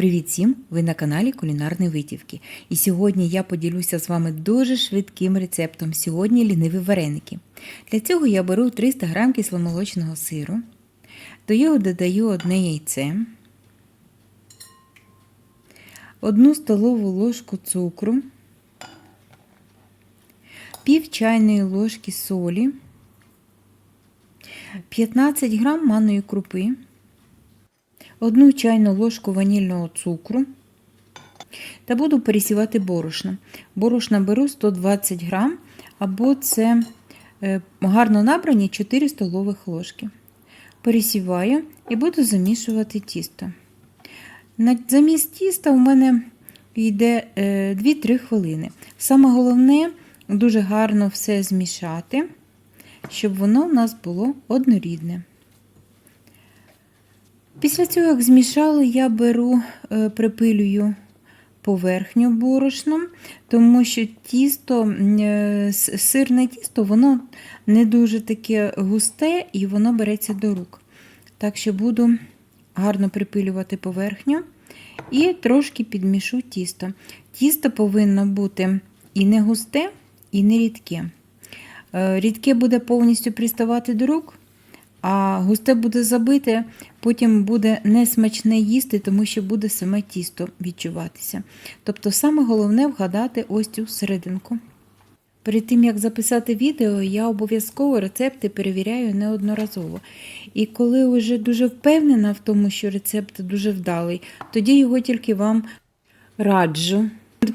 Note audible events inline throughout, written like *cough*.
Привіт всім! Ви на каналі Кулінарні Витівки. І сьогодні я поділюся з вами дуже швидким рецептом. Сьогодні ліниві вареники. Для цього я беру 300 г кисломолочного сиру, до його додаю одне яйце, одну столову ложку цукру, пів чайної ложки солі, 15 г манної крупи. Одну чайну ложку ванільного цукру та буду пересівати борошно. Борошна беру 120 грам, або це е, гарно набрані 4 столових ложки. Пересіваю і буду замішувати тісто. На замість тіста у мене йде 2-3 хвилини. Саме головне дуже гарно все змішати, щоб воно у нас було однорідне. Після цього, як змішали, я беру, е, припилюю поверхню борошном, тому що тісто, е, сирне тісто, воно не дуже таке густе і воно береться до рук. Так що буду гарно припилювати поверхню і трошки підмішу тісто. Тісто повинно бути і не густе, і не рідке. Е, рідке буде повністю приставати до рук а густе буде забите, потім буде несмачне їсти, тому що буде саме тісто відчуватися. Тобто, саме головне вгадати ось цю серединку. Перед тим, як записати відео, я обов'язково рецепти перевіряю неодноразово. І коли вже дуже впевнена в тому, що рецепт дуже вдалий, тоді його тільки вам раджу.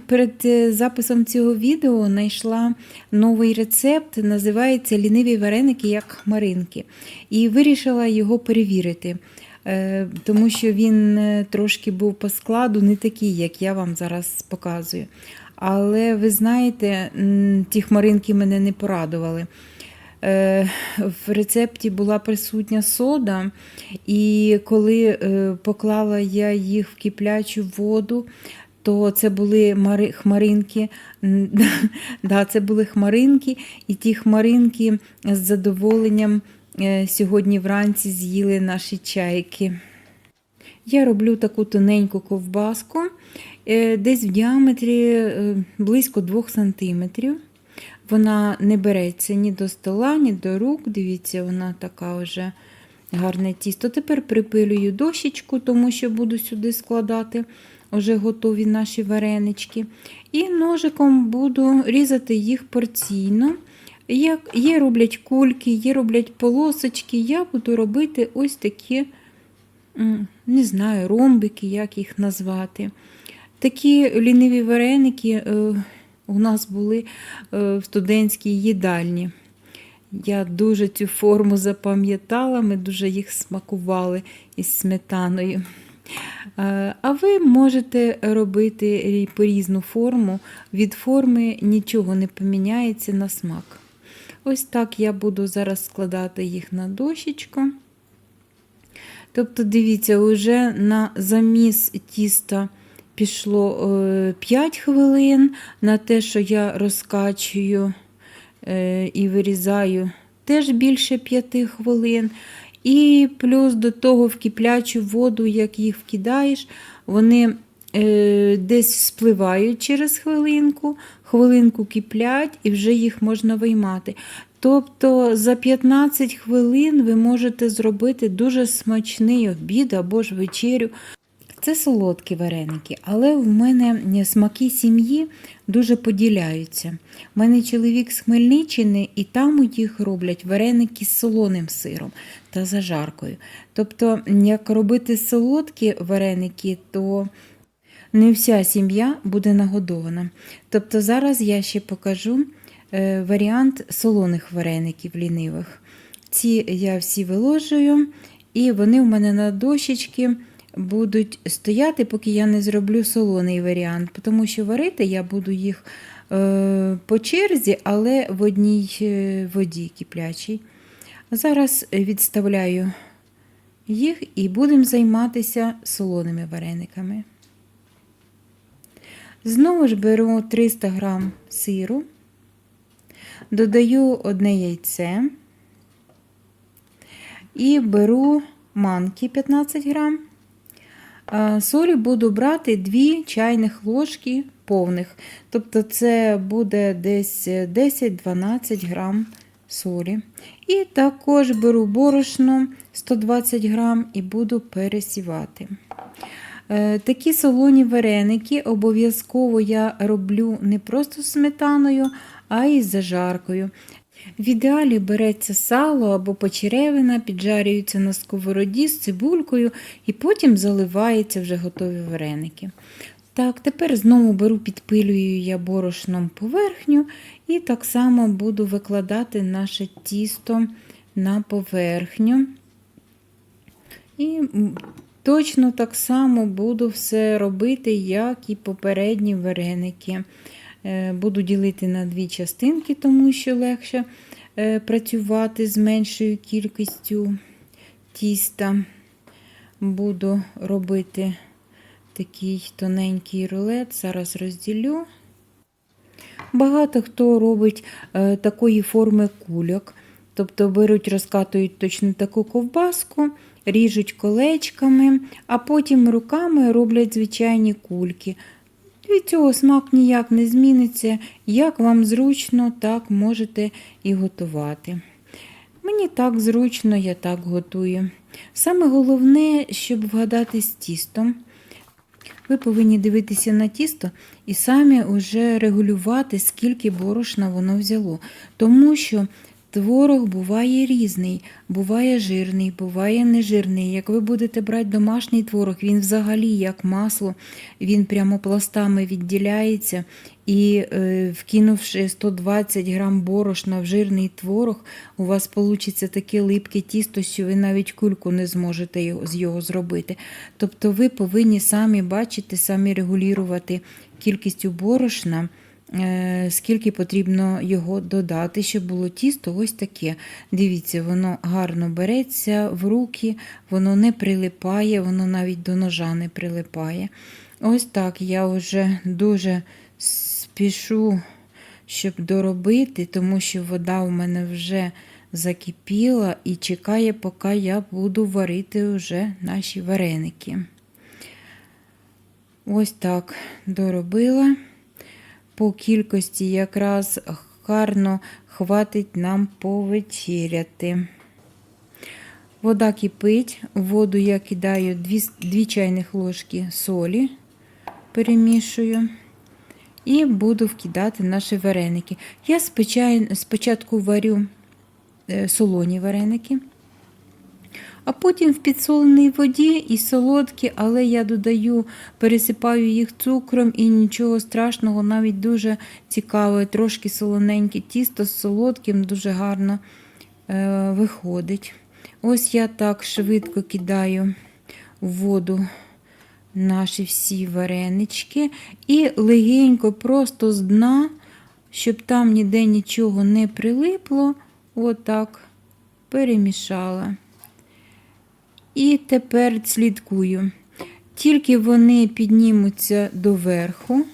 Перед е, записом цього відео знайшла новий рецепт, називається Ліниві вареники як хмаринки. І вирішила його перевірити, е, тому що він е, трошки був по складу не такий, як я вам зараз показую. Але ви знаєте, ті хмаринки мене не порадували. В рецепті була присутня сода, і коли поклала я їх в киплячу воду, то це були хмаринки, *laughs* да, це були хмаринки, і ті хмаринки з задоволенням е, сьогодні вранці з'їли наші чайки. Я роблю таку тоненьку ковбаску, е, десь в діаметрі е, близько 2 см. Вона не береться ні до стола, ні до рук. Дивіться, вона така вже гарне тісто. Тепер припилюю дощечку, тому що буду сюди складати вже готові наші варенички. І ножиком буду різати їх порційно. Є роблять кульки, є роблять полосочки. Я буду робити ось такі, не знаю, ромбики, як їх назвати. Такі ліниві вареники е, у нас були е, в студентській їдальні. Я дуже цю форму запам'ятала, ми дуже їх смакували із сметаною. Е, а ви можете робити по різну форму, від форми нічого не поміняється на смак. Ось так я буду зараз складати їх на дощечку. Тобто, дивіться, вже на заміс тіста пішло 5 е, хвилин, на те, що я розкачую е, і вирізаю, теж більше 5 хвилин. І плюс до того в киплячу воду, як їх вкидаєш, вони е, десь спливають через хвилинку, хвилинку киплять і вже їх можна виймати. Тобто за 15 хвилин ви можете зробити дуже смачний обід або ж вечерю. Це солодкі вареники, але в мене смаки сім'ї дуже поділяються. У мене чоловік з Хмельниччини, і там у їх роблять вареники з солоним сиром та зажаркою. Тобто, як робити солодкі вареники, то не вся сім'я буде нагодована. Тобто, зараз я ще покажу е, варіант солоних вареників лінивих. Ці я всі виложую, і вони у мене на дощечки будуть стояти, поки я не зроблю солоний варіант, тому що варити я буду їх е, по черзі, але в одній е, воді киплячій. Зараз відставляю їх і будемо займатися солоними варениками. Знову ж беру 300 г сиру, додаю одне яйце і беру манки 15 грам солі буду брати 2 чайних ложки повних. Тобто це буде десь 10-12 грам солі. І також беру борошно 120 грам і буду пересівати. Е, Такі солоні вареники обов'язково я роблю не просто сметаною, а й зажаркою. В ідеалі береться сало або почеревина, піджарюється на сковороді з цибулькою і потім заливається вже готові вареники. Так, тепер знову беру, підпилюю я борошном поверхню і так само буду викладати наше тісто на поверхню. І точно так само буду все робити, як і попередні вареники. Е, Буду ділити на дві частинки, тому що легше е, працювати з меншою кількістю тіста. Буду робити такий тоненький рулет. Зараз розділю. Багато хто робить е, такої форми кульок. Тобто беруть, розкатують точно таку ковбаску, ріжуть колечками, а потім руками роблять звичайні кульки. Від цього смак ніяк не зміниться. Як вам зручно, так можете і готувати. Мені так зручно, я так готую. Саме головне, щоб вгадати з тістом. Ви повинні дивитися на тісто і самі вже регулювати, скільки борошна воно взяло. Тому що творог буває різний, буває жирний, буває нежирний. Як ви будете брати домашній творог, він взагалі як масло, він прямо пластами відділяється. І е, вкинувши 120 грам борошна в жирний творог, у вас вийде таке липке тісто, що ви навіть кульку не зможете з його зробити. Тобто ви повинні самі бачити, самі регулювати кількістю борошна, скільки потрібно його додати, щоб було тісто ось таке. Дивіться, воно гарно береться в руки, воно не прилипає, воно навіть до ножа не прилипає. Ось так я вже дуже спішу, щоб доробити, тому що вода у мене вже закипіла і чекає, поки я буду варити вже наші вареники. Ось так доробила. По кількості якраз гарно хватить нам повечеряти. Вода кипить, воду я кидаю 2, 2 чайних ложки солі, перемішую. І буду вкидати наші вареники. Я спочатку варю е, солоні вареники, а потім в підсоленій воді і солодкі, але я додаю, пересипаю їх цукром і нічого страшного, навіть дуже цікаве, трошки солоненьке тісто з солодким, дуже гарно е, виходить. Ось я так швидко кидаю в воду наші всі варенички і легенько просто з дна, щоб там ніде нічого не прилипло, отак перемішала. І тепер слідкую. Тільки вони піднімуться доверху,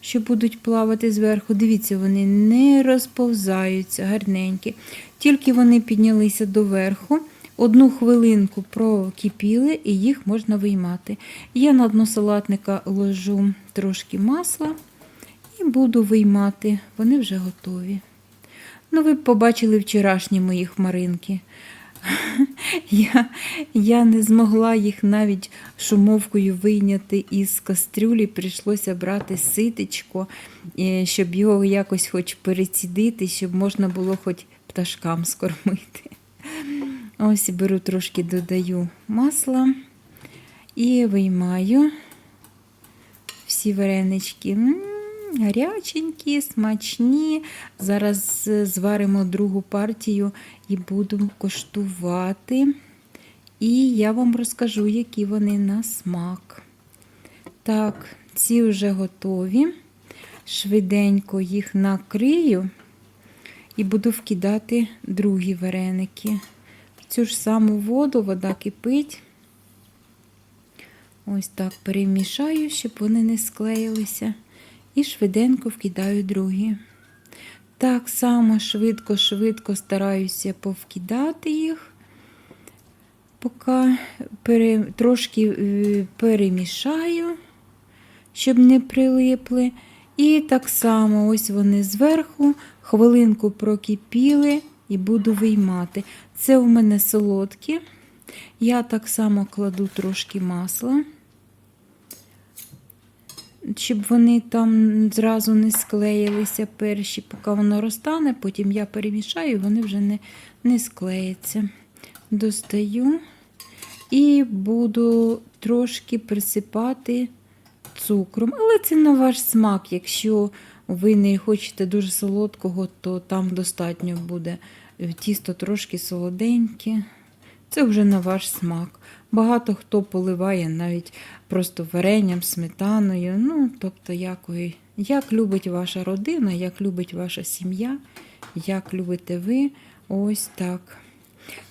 що будуть плавати зверху. Дивіться, вони не розповзаються гарненькі. Тільки вони піднялися доверху, одну хвилинку прокипіли і їх можна виймати. Я на дно салатника ложу трошки масла і буду виймати. Вони вже готові. Ну, ви побачили вчорашні мої хмаринки. Я, я не змогла їх навіть шумовкою вийняти із кастрюлі. Прийшлося брати ситечко, е, щоб його якось хоч перецідити, щоб можна було хоч пташкам скормити. Ось беру трошки додаю масла і виймаю всі варенички. Гаряченькі, смачні. Зараз е, зваримо другу партію і буду коштувати. І я вам розкажу, які вони на смак. Так, ці вже готові. Швиденько їх накрию і буду вкидати другі вареники. В цю ж саму воду вода кипить. Ось так перемішаю, щоб вони не склеїлися. І швиденько вкидаю другі. Так само швидко-швидко стараюся повкидати їх. поки пере, трошки е, перемішаю, щоб не прилипли. І так само ось вони зверху, хвилинку прокипіли і буду виймати. Це у мене солодкі. Я так само кладу трошки масла, щоб вони там зразу не склеїлися перші, поки воно розтане, потім я перемішаю, і вони вже не, не склеяться. Достаю і буду трошки присипати цукром. Але це на ваш смак. Якщо ви не хочете дуже солодкого, то там достатньо буде тісто трошки солоденьке. Це вже на ваш смак. Багато хто поливає навіть просто варенням, сметаною. Ну, тобто, як, як любить ваша родина, як любить ваша сім'я, як любите ви. Ось так.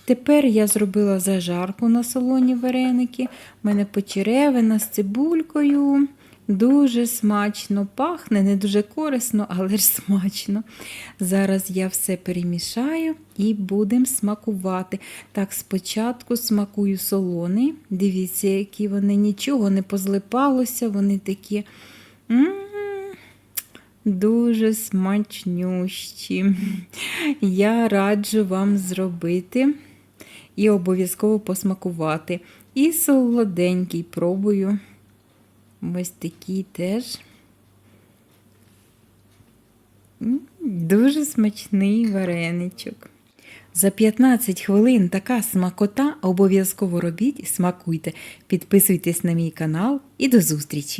Тепер я зробила зажарку на солоні вареники. У мене почеревина з цибулькою. Дуже смачно пахне, не дуже корисно, але ж смачно. Зараз я все перемішаю і будемо смакувати. Так, спочатку смакую солоний. Дивіться, які вони нічого не позлипалося, вони такі. М-м, Дуже смачнющі. Я раджу вам зробити і обов'язково посмакувати. І солоденький пробую. Ось такий теж. Дуже смачний вареничок. За 15 хвилин така смакота обов'язково робіть смакуйте. Підписуйтесь на мій канал і до зустрічі!